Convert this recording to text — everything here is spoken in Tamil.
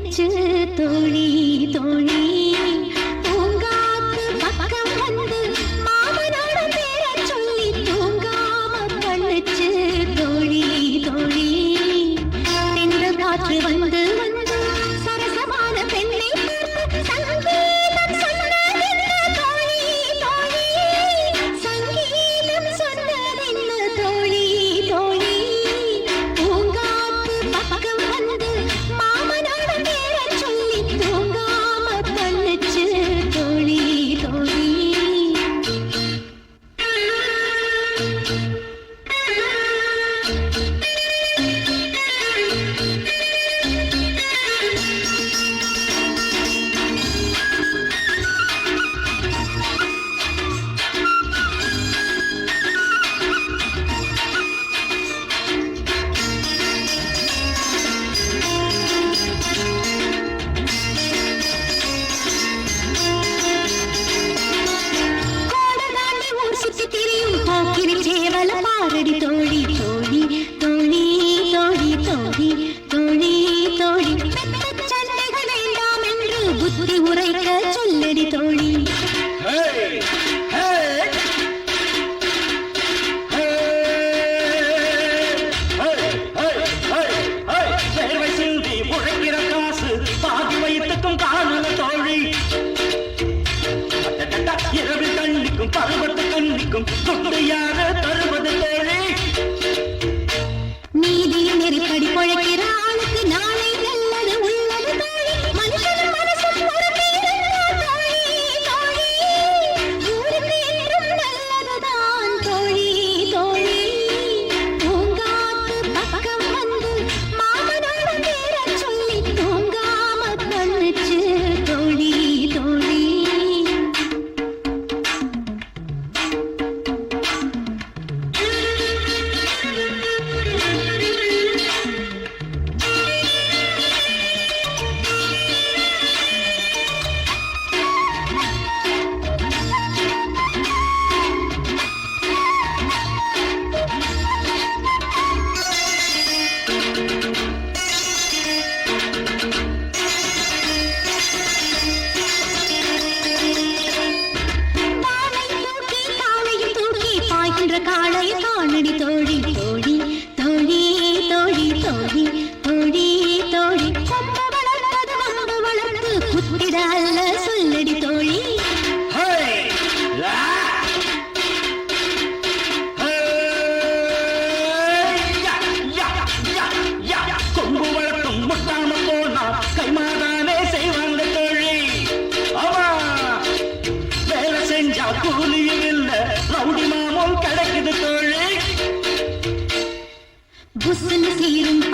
நினைச்சு தோழி தோழி பூங்காக்கு பக்கம் வந்து மாமனோட பேரை சொல்லி தூங்காம பண்ணுச்சு தோழி தோழி தென்ற காற்று வந்து காற்றடி தோழி தோழி தோழி தோழி தோழி தோழி தோழி. சண்டைகள் வேண்டாம் என்று புத்தி உரைக்க சொல்லடி தோழி. பருவத்து கண்ணிக்கும் தொட்டையார் கூலியும் இல்ல. ரவுடி மாமோல் கிடைக்குது தோழி. புசுன்னு சீரும்